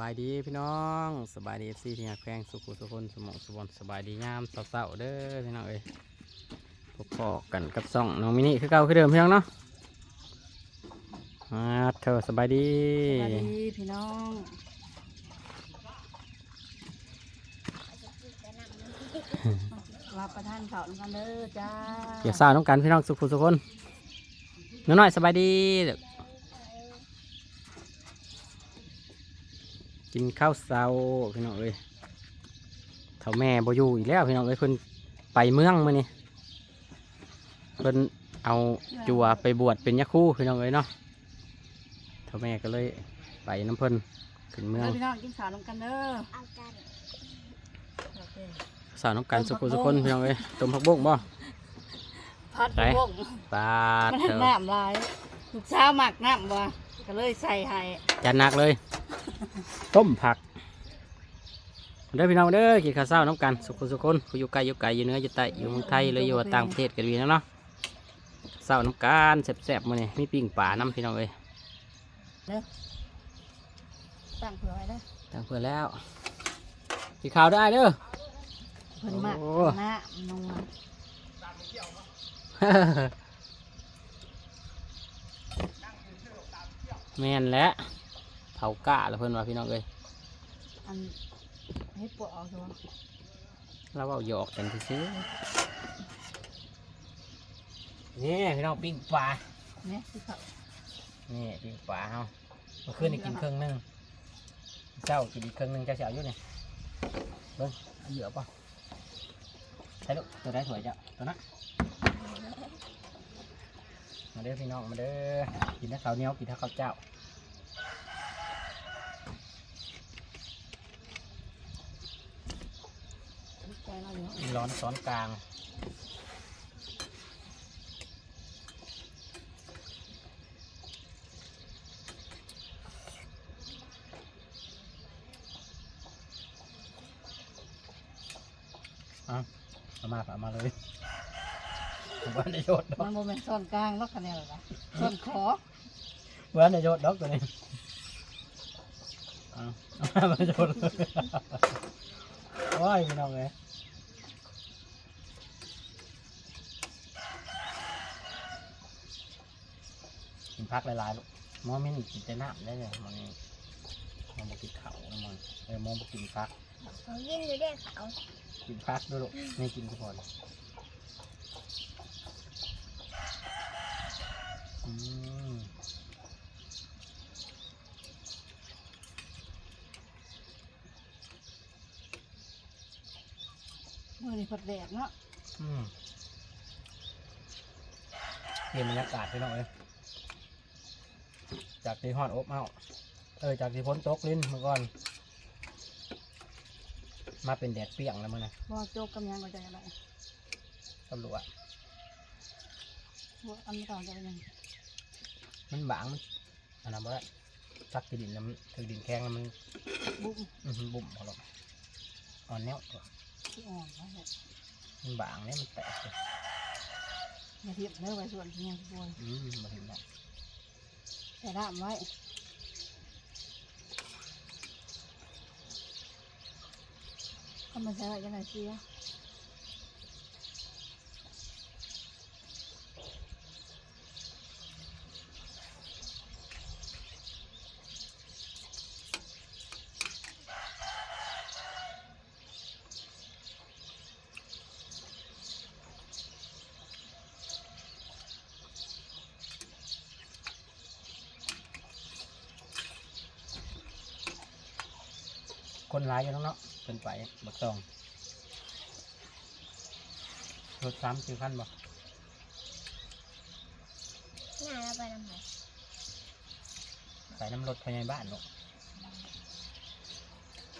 บายดีพี่น้องสบายดีเอฟซีที่หักแพงสุขุสุคนสมองสุบนสบายดีงามเศร้าๆเด้อพี่น้องเอ้ยพบพอกันกับซ่องน้องมินิคือเก่าคือเดิมพี่น้องเนาะมาเธอสบายดีสวัสดีพี่น้องรับประทานข้าวน้ำกันเด้อจ้าเกี่ยวสาวน้องกันพี่น้องสุขุสุคนน้องน้อยสบายดีเด้อ กินข้าวเช้าพี่น้องเอ้ยเท่าแม่บ่อยู่อีกแล้วพี่น้องเอ้ยเพิ่นไปเมืองมื้อนี้เพิ่นเอาจัวไปบวชเป็นยะคู่พี่น้องเอ้ยเนาะเท่าแม่ก็เลยไปน้ำเพิ่นขึ้นเมืองเด้อพี่น้องกินข้าวน้ำกันเด้อโอเคสาวน้องกันสุขุสุคนพี่น้องเอ้ยต้มผักบุ้งบ่พัดไหนพวกปลามันเถอะน้ำลายลูกสาวหมักน้ำบ่ก็เลยใส่ให้จัดหนักเลย ต้มผักเด้อพี่น้องเด้อกินข้าวเช้าน้ำกัน สุขุสุคนผู้อยู่ไกลอยู่ไกลอยู่เหนืออยู่ใต้อยู่เมืองไทยหรืออยู่ต่างประเทศกันดีนะเนาะเช้าน้ำกันแซ่บๆมื้อนี้มีปิ้งปลาน้ำพี่น้องเอ้ยตั้งเผื่อไว้เด้อตั้งเพื่อแล้วกินข้าวได้เด้อเพิ่นมากโอ้น้ำนัวแม่นแล้ว เผากะแล้วเพิ่นว่าพี่น้องเอ้ยอันให้ปวดออกตัวเราเอาหยอกกันซื้อนี่พี่น้องปิ้งปลาเนี่ยที่เขานี่ปิ้งปลาเฮาเมื่อคืนนี่กินครึ่งหนึงเจ้ากินอีกครึ่งหนึงเจะเสียอยู่นี่เบิ้งเอาเหยื่อป่ะใช่ลูกตัวได้สวยจ้ะตัวนั้นมาเด้อพี่น้องมาเด้อกินถ้าข้าวเหนียวกินถ้าข้าวเจ้า ใจเราอยู่ มีร้อนซ้อนกลาง เอาเอามาเอามาเลยผมว่าในโยดดอกมันโมเมนต์ซ่อนกลางแล้วคะแนนหรอวะซ่อนคอว่าในโยดดอกตัวนี้เอาเอามาในโยดเลยว้ายพี่น้องเลย นพักหลายๆลูกมอมินกินแต่น้ำได้เลยมันมันบอกกินเขาวนะมันเออมองบอกกินพักเขายินอยู่ได้เขากินพักด้วยลูกไม่กินก็พอแล้วอืมมือนี่พดแดดเนาะอืมเปลี่ยนบรรยากาศไปหน่อย จากที่ฮอดอบเอาเออจากที่พ้นตกลิ้นเมื่อก่อน มาเป็นแดดเปรี้ยงแล้วมั้งนะบ่โจกกำยังก็ใจอะไรตำรวจบ่อันนี้ก่อนจะเป็นยังมันบางมันอันนั้นบ่ได้ซักที่ดินแล้วมันถือดินแข็งแล้วมันบุ้มอื้อหือบุ่มเขาหรอกอ่อนแนวที่อ่อนแล้วเนี่ยมันบางเนี่ยมันแตกเลยอย่าเทียบเนื้อไว้ส่วนที่ยังป่วยอืมมาถึงแล้ว แต่ด้ามไว้ก็มันใช้ไว้ยังไงเสีย คนร้ายอยู่แล้วเนาะเป็นไปบักซองรถซ้ำคือขั้นบ่หน้าเราไปทำไมไปน้ำรถภายในบ้านเนาะ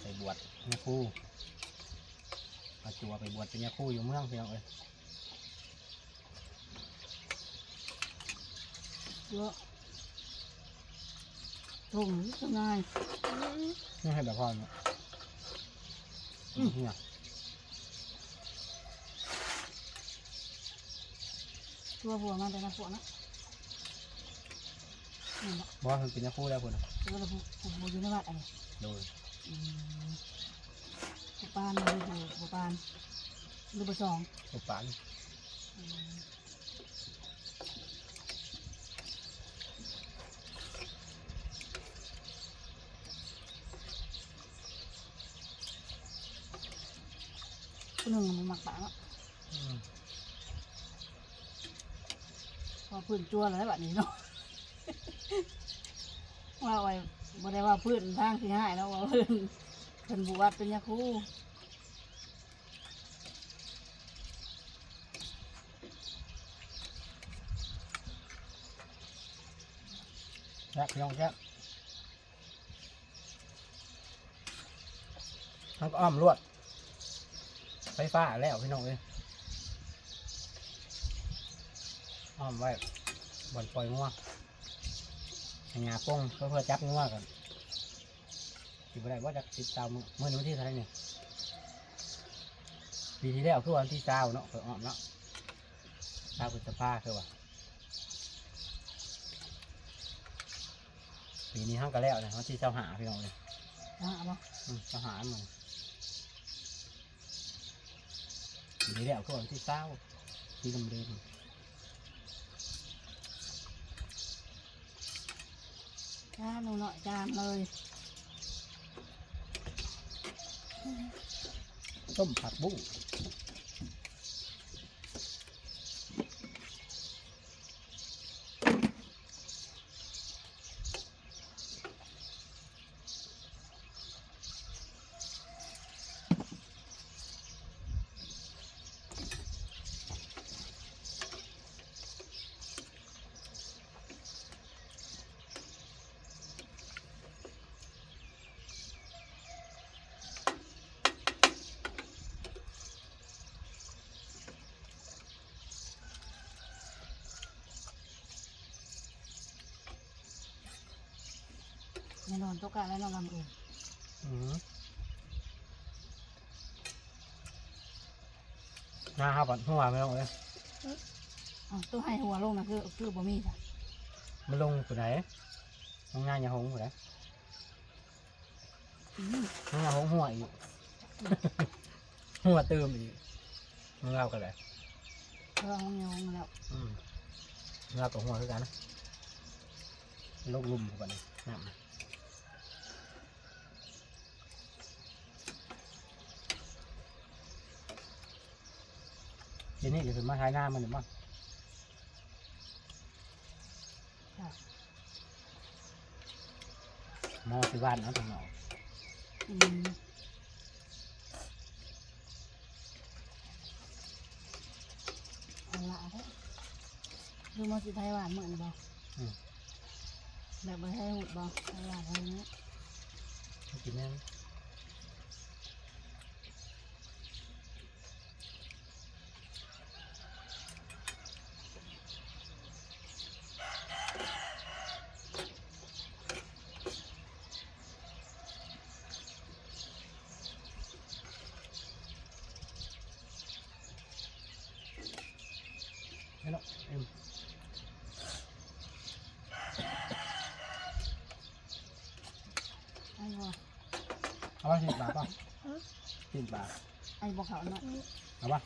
ไปบวชเนี่ยครู่เอาจัวไปบวชเป็นเนี่ยครู่อยู่เมืองพี่น้องเอ้ยเยอะถุงก็ง่ายนี่ให้แบบพ่อเนาะ เนี่ยตัวหัวมันแต่ละหัวนะนี่แหละบอกว่าเพิ่นเป็นยาคูแล้วพุ่นน่ะแล้วก็ผูกอยู่ในวัดอะไรโดยอืมผูกปานหรือผูกผูกปานหรือผูกสองอุปปาน อืม คนหนึ่งมันหมักปากเนาะพอพื้นจัวแล้วแบบนี้เนาะ ว่าไว้บ่ได้ว่าพื้นทางที่ง่ายแล้วว่าพื้นเป็นบวัดเป็นยาคูแซ่บพี่น้องแซ่ทั้งอ้อมลวด ไฟฟ้าแล้วพี่น้องเอ้ยอ้อมไว้บ่อนปล่อยงัวให้งาป้งเพื่อเพื่อจับงัวก่อนสิบได้ว่าจะติดตามมือมื่อนี้วันที่เท่าไหรเนี่ยปีที่แล้วคือวันที่เก้าเนาะเพื่ออ้อมเนาะเก้าพฤษภาคือว่าปีนี้ห้างก็แล้วนะวันที่เจ้าหาพี่น้องเลยนะเอาบ่อืมทหารมันทีนี้แล้วก็วันที่เก้าที่ดำเนิ นจานหนูหน่อยจานเลยต้มผักบุ้ง แน่นอนตัวกาแล้วนอนลำเองอืมหน้าครับหัวไม่ต้องเลยอ๋อตัวให้หัวลงนะคือคือบ่มีจ้ะมันลงตัวไหนลงงานยาหงตัวไหนอืมลงงานหงหัวอีกหัวเติมอีกมึงเล่ากันเลยเพื่อห้องยองแล้วอืมมึงเล่ากับหัวคือกันนะลงลุมกันนะน้ำ ทีนี้เดี๋ยวถึงมาท้ายหน้ามันหรือมั้งจ้ะมอที่บ้านเนาะตรงนอกอืมเอาละเด้อดูมาสิไทยหวานเหมือนบ่แบบบ่ไทยหุดบ่ไทยหวานอะไรเนี้ยไม่กินแน่ไม่ห รอกเอ็มไอ้บ่เอาป่ะสิบบาทป่ะสิบบาทไอ้บ่เขาเนาะเอาป่ะ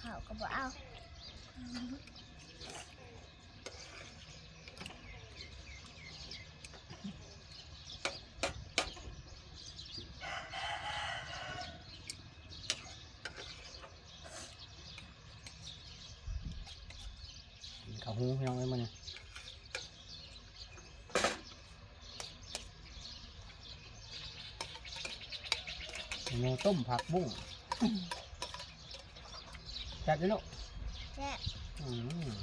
เขาก็บอกเอา พี่น้องเอ้ยมันเนี่ยเมนูต้มผักบุ้งจัดเลยลูกแซ่อืม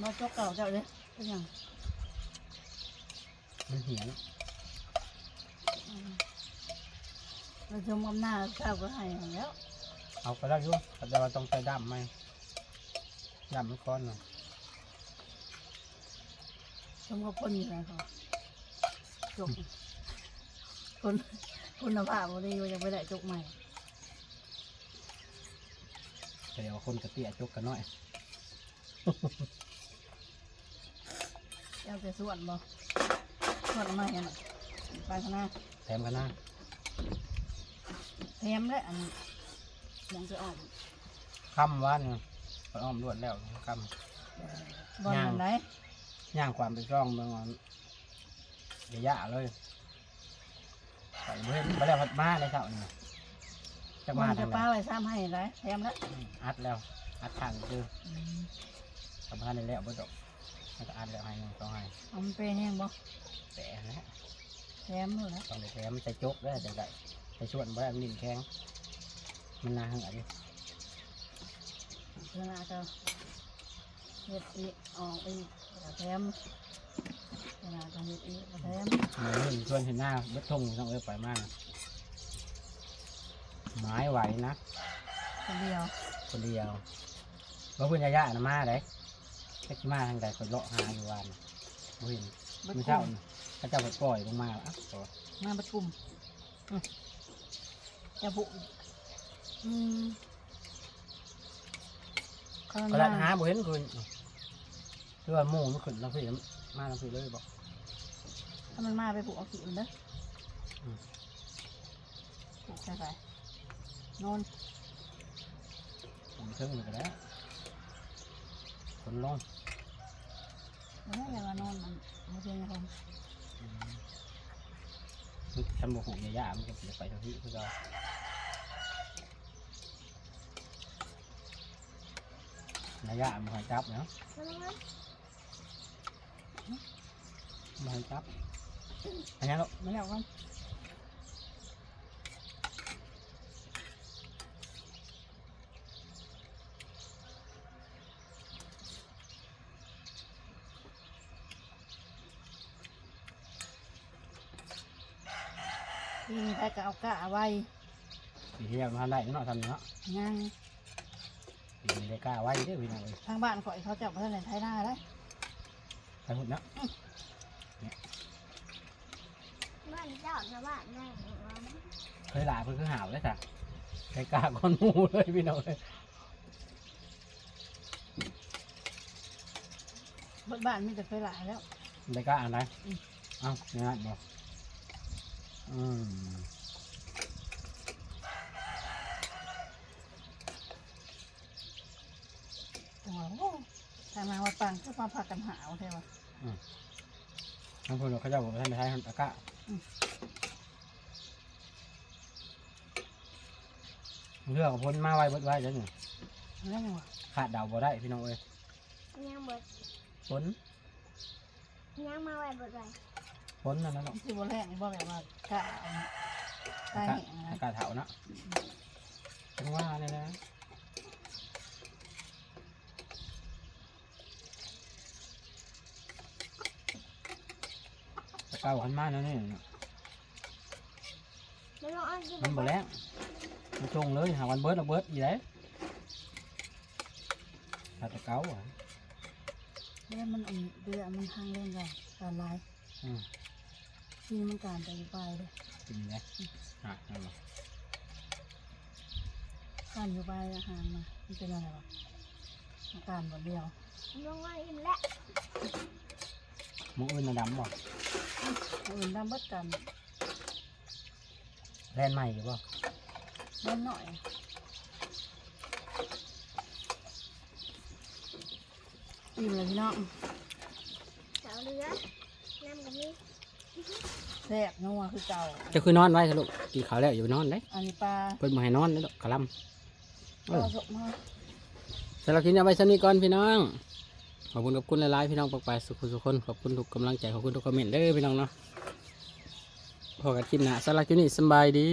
มาจกเก่าเจ้าเลยเป็นหยังมันเหี่ยน อืม เราชมอำนาจข้าวก็ให้แล้วเอาก็ได้อยุ่แต่ว่าต้องใส่ดำไหมดำมันก้อนหน่อยชมกับคนอยู่ไหนเขาจกคนคุณภาพบ่ดีว่าจะไปได้จกใหม่เดี๋ยวคนกระเตี้ยจกกันหน่อยเอาแต่ส่วนบ่ส่วนเอามาเห็นไปข้างหน้า แถมกันนะ แถมเลยอันนี้ยังจะออกค่ำวันไปอ้อมรวดแล้วค่บอลย่างอันไหนำย่างความไปร่องเมืองอนระยะเลยไปเว้นไปแล้วพัดมาเลยเช้านี่จะบอมาลทาจะงไหนป้าไว้ซ้ำให้ไรแถมแล้วอัดแล้วอัดทางคือสำคัญในแล้วบ่ดอกมันก็อัดแล้วให้หนึ่งสองให้เอามันเป็นแห้งบ่แต่นะแถมเลยนะต้องได้แถมใส่จกได้จะได้ ใส่ชวนบ่ได้มันลิ้นแข็งมันน่าหังอะไรเวลาจะเฮ็ดอีกออกอีกแล้วแถมเวลาจะเฮ็ดอีกแล้วแถมมันนี่ชวนเห็นหน้าเบ็ดทงต้องเอ้ยไปมากไม้ไหวนะคนเดียวคนเดียวบ่เพื่อนยายานะมาได้แค่มาทางใดคนเลาะหาอยู่วันบ่เห็นบัดไม่กเช่าลุ่มน่ะพระเจ้าไปปล่อยลงมาอะตัวมาบัดกลุ่มอืม จะบุอืมเขาก็ลัดมาหาบ่เห็นคุณคือว่าหมูมันขึ้นแล้วพี่มาแล้วพี่เลยบอกถ้ามันมาไปปลูกเอาขี้มันเด้ออมปลูกใส่ไปนอนผมเชิงไปแล้วคนลง แล้วแม่ยังว่านอนมันไม่เพียงคนอืม ฉันบอกหูยายามันก็จะไปทางที่คือเรานายามันคอยจับเนาะมันมันมันคอยจับอันนี้เราไม่แล้วกัน ที่นี่ได้ก็เอากะไว้ปีที่แล้วมันทำได้เนาะทำเนาะยังปีนี้ได้กล้าไว้เด้อพี่น้องเอ้ยทางบ้านข่อยเขาจับเพื่อนในไทยหน้าได้ไปหุ่นเนาะบ้านเจ้าชาวบ้านแม่ของเราเคยหลายเพิ่นคือหาวเลยจ้ะได้กล้าคนหมูเลยพี่น้องเอ้ยเบิดบ้านมีแต่เคยหลายแล้วได้กล้าอะไรอืมเอ้าเงี้ยบอกอืม จังหวะโอ้ทางมา วัดปังคือมาพากันหาวใช่ปะทางคนเขาจะบอกว่าท่านไปใช้ตะกร้าอืมเรื่องของพ้นมาไว้เบิดไว้เดี๋ยวนี้เรื่องยังวะขาดเดาบ่ได้พี่น้องเอ้ยยังบดพ้นยังมาไว้บดไว้พ้นนั่นนะเนาะที่บ่แรงบ่แบบว่ากะเอาตายแห้งนะตะกร้าเถานะจังว่าเนี่ยนะ ตะกร้าหันมาแล้วนี่ไม่ต้องเอาที่มันบ่แรงมันจงเลยหาวันเบิร์ดเอาเบิร์ดอีไรถ้าตะเก้าอะเรื่องมันอุ่นเดือมันทางเรื่องกันการลายอืมที่มันการไปอยู่ไปเลยกินเลยอะนั่นแหละการอยู่ไปอาหารมามันเป็นอะไรวะอาการบ่เดียวลงมาอิ่มแล้ว หมุ้งอื่นน่ะดำบ่อื่นดำเบิดกันแล่นใหม่หรือเปล่าเล่นหน่อยอิ่มเลยพี่น้องเสาเรือน้ำกับนี่แซ่บนัวคือเก่าจะคือนอนไว้สรุปกินข้าวแล้วอยู่นอนเลยอันนี้ปลาเพิ่นมาให้นอนเลยดอกกะหลำปลาสดมากสำหรับคลิปนี้เอาไว้สนี้ก่อนพี่น้อง ขอบคุณขอบคุณหลายๆพี่น้องปกไปสุขสุขคนขอบคุณทุกกำลังใจขอบคุณทุกคอมเมนต์เด้อพี่น้องเนาะพอกันคลิปหน้าสำหรับคลิปนี้สบายดี